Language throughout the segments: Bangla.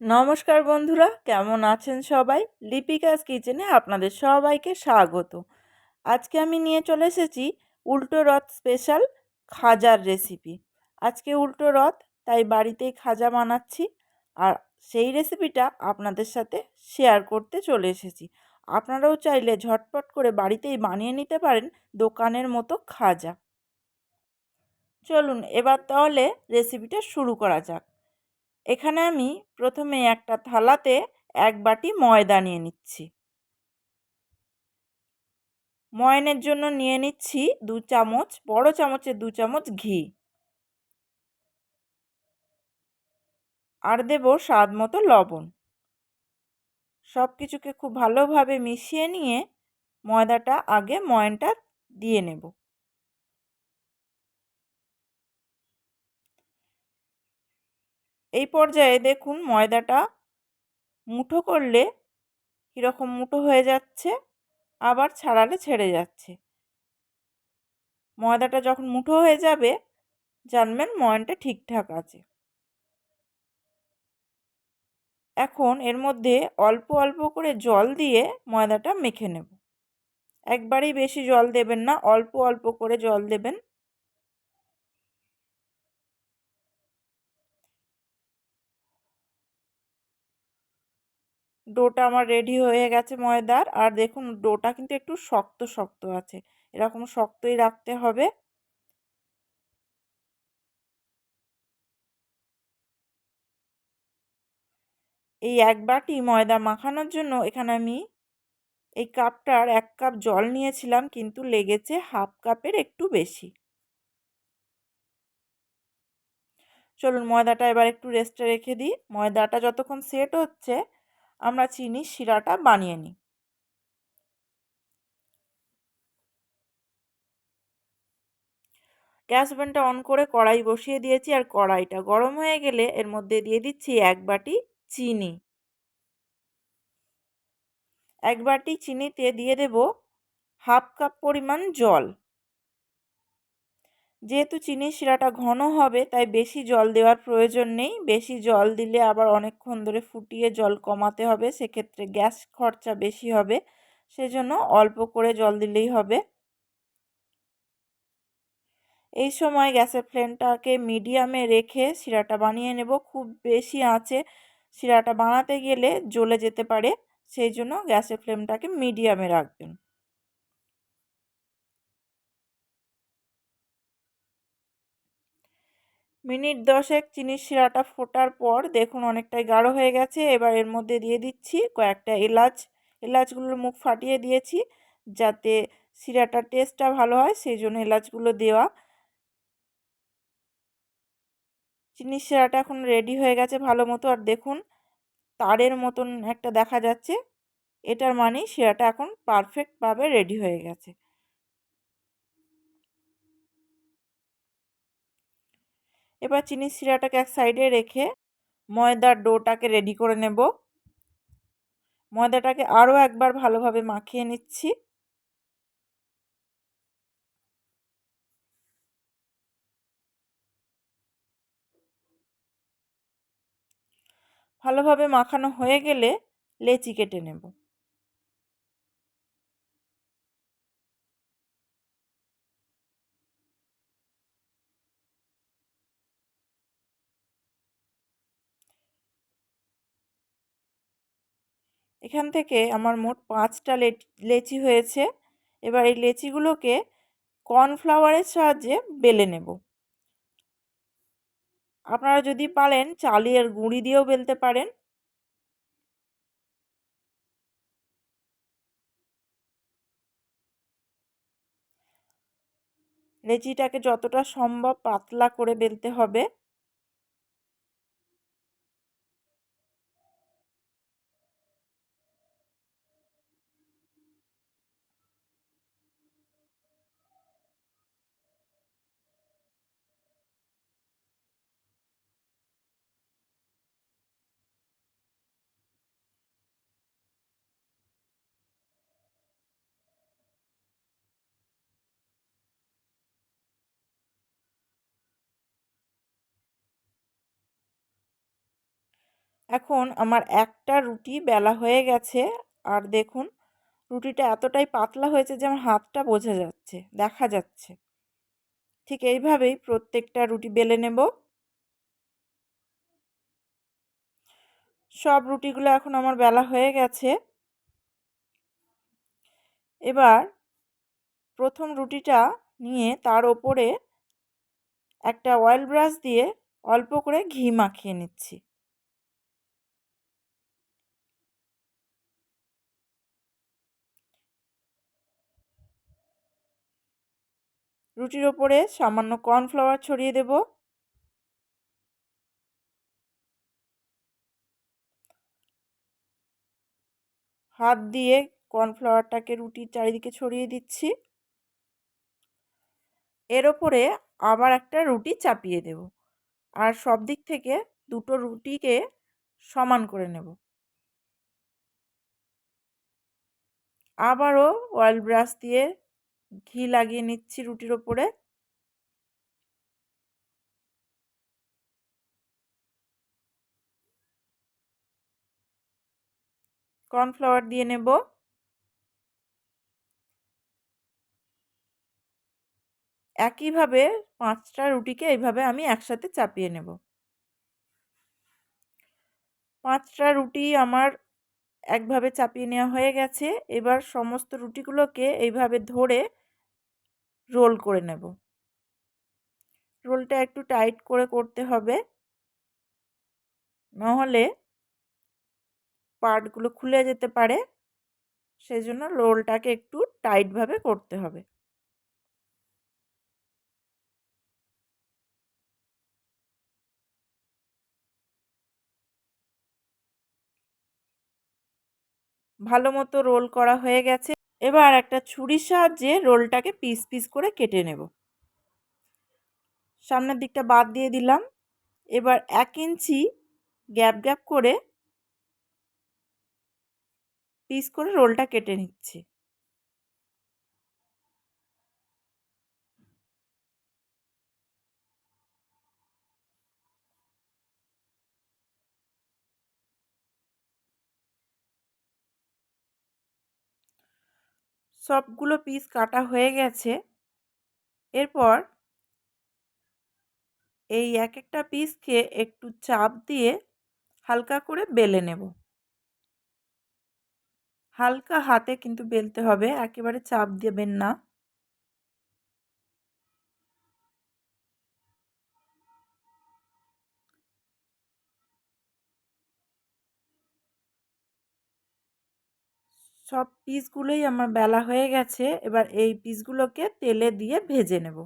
নমস্কার বন্ধুরা, কেমন আছেন সবাই? লিপিকাস কিচেনে আপনাদের সবাইকে স্বাগত। আজকে আমি নিয়ে চলে এসেছি উল্টো রথ স্পেশাল খাজার রেসিপি। আজকে উল্টো রথ, তাই বাড়িতেই খাজা বানাচ্ছি। আর সেই রেসিপিটা আপনাদের সাথে শেয়ার করতে চলে এসেছি। আপনারাও চাইলে ঝটপট করে বাড়িতেই বানিয়ে নিতে পারেন দোকানের মতো খাজা। চলুন, এবার তাহলে রেসিপিটা শুরু করা যাক। এখানে আমি প্রথমে একটা থালাতে এক বাটি ময়দা নিয়ে নিচ্ছি। ময়নের জন্য নিয়ে নিচ্ছি দু চামচ, বড় চামচের দু চামচ ঘি। আর দেব স্বাদ মতো লবণ। সব কিছুকে খুব ভালোভাবে মিশিয়ে নিয়ে ময়দাটা আগে ময়নটা দিয়ে নেব। এই পর্যায়ে দেখুন ময়দাটা মুঠো করলে কীরকম মুঠো হয়ে যাচ্ছে, আবার ছাড়ালে ছেড়ে যাচ্ছে। ময়দাটা যখন মুঠো হয়ে যাবে, জানবেন ময়নটা ঠিকঠাক আছে। এখন এর মধ্যে অল্প অল্প করে জল দিয়ে ময়দাটা মেখে নেব। একবারেই বেশি জল দেবেন না, অল্প অল্প করে জল দেবেন। ডোটা আমার রেডি হয়ে গেছে ময়দার। আর দেখুন, ডোটা কিন্তু একটু শক্ত শক্ত আছে। এরকম শক্তই রাখতে হবে। এই এক বাটি ময়দা মাখানোর জন্য এখানে আমি এই কাপটার এক কাপ জল নিয়েছিলাম, কিন্তু লেগেছে হাফ কাপের একটু বেশি। চলুন ময়দাটা এবার একটু রেস্টে রেখে দিই। ময়দাটা যতক্ষণ সেট হচ্ছে আমরা চিনির শিরাটা বানিয়ে নিই। গ্যাস ওভেনটা অন করে কড়াই বসিয়ে দিয়েছি আর কড়াইটা গরম হয়ে গেলে এর মধ্যে দিয়ে দিচ্ছি এক বাটি চিনি। এক বাটি চিনিতে দিয়ে দেব হাফ কাপ পরিমাণ জল। যেহেতু চিনির শিরাটা ঘন হবে, তাই বেশি জল দেওয়ার প্রয়োজন নেই। বেশি জল দিলে আবার অনেকক্ষণ ধরে ফুটিয়ে জল কমাতে হবে, সেক্ষেত্রে গ্যাস খরচা বেশি হবে। সেজন্য অল্প করে জল দিলেই হবে। এই সময় গ্যাসের ফ্লেমটাকে মিডিয়ামে রেখে শিরাটা বানিয়ে নেব। খুব বেশি আঁচে শিরাটা বানাতে গেলে জ্বলে যেতে পারে সেই জন্য গ্যাসের ফ্লেমটাকে মিডিয়ামে রাখবেন। মিনিট দশেক চিনির শিরাটা ফোটার পর দেখুন অনেকটাই গাঢ় হয়ে গেছে। এবার এর মধ্যে দিয়ে দিচ্ছি কয়েকটা এলাচ। এলাচগুলোর মুখ ফাটিয়ে দিয়েছি যাতে শিরাটার টেস্টটা ভালো হয়, সেই জন্য এলাচগুলো দেওয়া। চিনির শিরাটা এখন রেডি হয়ে গেছে ভালো মতো। আর দেখুন, তারের মতন একটা দেখা যাচ্ছে। এটার মানেই শিরাটা এখন পারফেক্টভাবে রেডি হয়ে গেছে। এবার চিনির শিরাটাকে এক সাইডে রেখে ময়দার ডোটাকে রেডি করে নেব। ময়দাটাকে আরও একবার ভালোভাবে মাখিয়ে নিচ্ছি। ভালোভাবে মাখানো হয়ে গেলে লেচি কেটে নেব। এখান থেকে আমার মোট পাঁচটা লেচি হয়েছে। এবার এই লেচিগুলোকে কর্নফ্লাওয়ারের সাহায্যে বেলে নেব। আপনারা যদি পারেন চালের গুঁড়ি দিয়েও বেলতে পারেন। লেচিটাকে যতটা সম্ভব পাতলা করে বেলতে হবে। এখন আমার একটা রুটি বেলা হয়ে গেছে। আর দেখুন, রুটিটা এতটাই পাতলা হয়েছে যে আমার হাতটা বোঝা যাচ্ছে, দেখা যাচ্ছে। ঠিক এইভাবেই প্রত্যেকটা রুটি বেলে নেব। সব রুটিগুলো এখন আমার বেলা হয়ে গেছে। এবার প্রথম রুটিটা নিয়ে তার ওপরে একটা অয়েল ব্রাশ দিয়ে অল্প করে ঘি মাখিয়ে নিচ্ছি। রুটির ওপরে সামান্য কর্নফ্লাওয়ার ছড়িয়ে দেব। হাত দিয়ে কর্নফ্লাওয়ারটাকে রুটির চারিদিকে ছড়িয়ে দিচ্ছি। এর ওপরে আবার একটা রুটি চাপিয়ে দেব আর সব দিক থেকে দুটো রুটিকে সমান করে নেব। আবারও অয়েল ব্রাশ দিয়ে ঘি লাগিয়ে নিচ্ছি রুটির ওপরে। কর্নফ্লাওয়ার দিয়ে নেব। একইভাবে পাঁচটা রুটিকে এইভাবে আমি একসাথে চাপিয়ে নেব। পাঁচটা রুটি আমার একভাবে চাপিয়ে নেওয়া হয়ে গেছে। এবার সমস্ত রুটিগুলোকে এইভাবে ধরে রোল করে নেব। রোলটা একটু টাইট করে করতে হবে। নাহলে পার্টগুলো খুলে যেতে পারে। সেই জন্য রোলটাকে একটু টাইটভাবে করতে হবে। ভালো মতো রোল করা হয়ে গেছে। এবার একটা ছুরির সাহায্যে রোলটাকে পিস পিস করে কেটে নেব। সামনের দিকটা বাদ দিয়ে দিলাম। এবার এক ইঞ্চি গ্যাপ গ্যাপ করে পিস করে রোলটা কেটে নিচ্ছি। সবগুলো পিস কাটা হয়ে গেছে। এরপর এই এক একটা পিসকে একটু চাপ দিয়ে হালকা করে বেলে নেব। হালকা হাতে কিন্তু বেলতে হবে, একেবারে চাপ দেবেন না। সব পিসগুলোই আমার বেলা হয়ে গেছে। এবার এই পিসগুলোকে তেলে দিয়ে ভেজে নেব।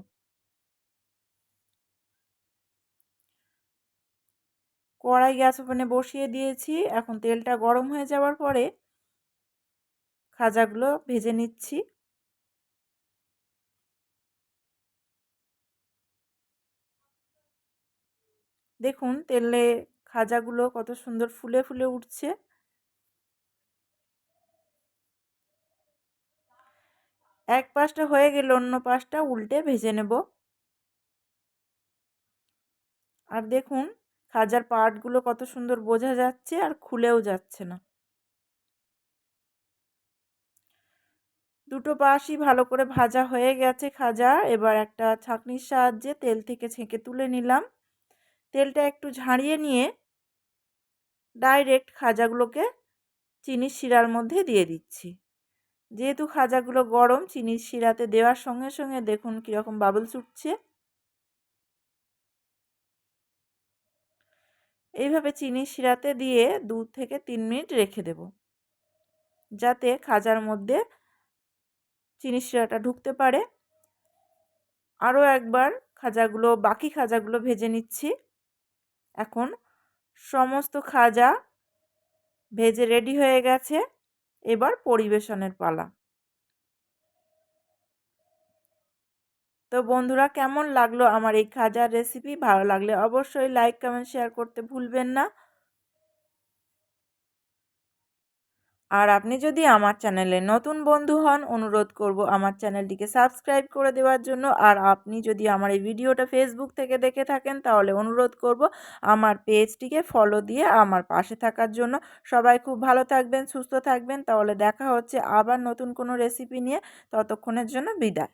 কড়াই গ্যাস ওভেনে বসিয়ে দিয়েছি। এখন তেলটা গরম হয়ে যাওয়ার পরে খাজাগুলো ভেজে নিচ্ছি। দেখুন, তেলে খাজাগুলো কত সুন্দর ফুলে ফুলে উঠছে। এক পাশটা হয়ে গেলে অন্য পাশটা উল্টে ভেজে নেব। আর দেখুন, খাজার পার্টগুলো কত সুন্দর বোঝা যাচ্ছে আর খুলেও যাচ্ছে না। দুটো পাশই ভালো করে ভাজা হয়ে গেছে খাজা। এবার একটা ছাঁকনির সাহায্যে তেল থেকে ছেঁকে তুলে নিলাম। তেলটা একটু ঝাড়িয়ে নিয়ে ডাইরেক্ট খাজাগুলোকে চিনির শিরার মধ্যে দিয়ে দিচ্ছি। যেহেতু খাজাগুলো গরম, চিনির শিরাতে দেওয়ার সঙ্গে সঙ্গে দেখুন কীরকম বাবলস উঠছে। এইভাবে চিনির শিরাতে দিয়ে দু থেকে তিন মিনিট রেখে দেব। যাতে খাজার মধ্যে চিনির শিরাটা ঢুকতে পারে। আরও একবার খাজাগুলো, বাকি খাজাগুলো ভেজে নিচ্ছি। এখন সমস্ত খাজা ভেজে রেডি হয়ে গেছে। এবার পরিবেশনের পালা। তো বন্ধুরা, কেমন লাগল আমার এই খাজার রেসিপি ভালো লাগলে অবশ্যই লাইক কমেন্ট শেয়ার করতে ভুলবেন না। আর আপনি যদি আমার চ্যানেলে নতুন বন্ধু হন, অনুরোধ করব আমার চ্যানেলটিকে সাবস্ক্রাইব করে দেওয়ার জন্য। আর আপনি যদি আমার এই ভিডিওটা ফেসবুক থেকে দেখে থাকেন, তাহলে অনুরোধ করব আমার পেজটিকে ফলো দিয়ে আমার পাশে থাকার জন্য। সবাই খুব ভালো থাকবেন, সুস্থ থাকবেন। তাহলে দেখা হচ্ছে আবার নতুন কোনো রেসিপি নিয়ে। ততক্ষণের জন্য বিদায়।